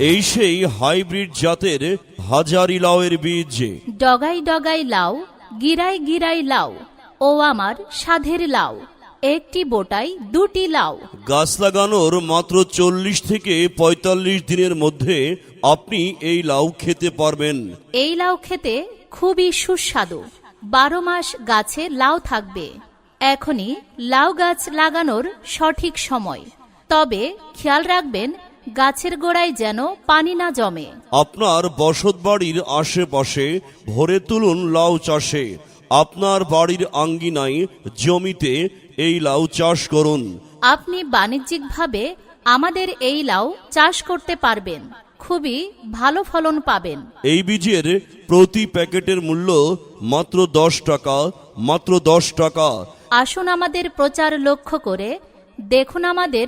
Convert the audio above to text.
এই সেই হাইব্রিড জাতের হাজারি লাউয়ের বীজ ডগাই ডগাই লাউ গিরাই গিরাই লাউ ও আমার সাধের লাউ একটি বোটাই দুটি লাউ। গাছ লাগানোর মাত্র চল্লিশ থেকে পঁয়তাল্লিশ দিনের মধ্যে আপনি এই লাউ খেতে পারবেন। এই লাউ খেতে খুবই সুস্বাদু। বারো মাস গাছে লাউ থাকবে। এখনই লাউ গাছ লাগানোর সঠিক সময়। তবে খেয়াল রাখবেন গাছের গোড়ায় যেন পানি না জমে। আপনার বসত বাড়ির আশেপাশে ভরে তুলুন লাউ চাষে। আপনার বাড়ির আঙ্গিনায় জমিতে এই লাউ চাষ করুন। আপনি বাণিজ্যিকভাবে আমাদের এই লাউ চাষ করতে পারবেন। খুবই ভালো ফলন পাবেন। এই বীজের প্রতি প্যাকেটের মূল্য মাত্র দশ টাকা মাত্র দশ টাকা। আসুন আমাদের প্রচার লক্ষ্য করে দেখুন আমাদের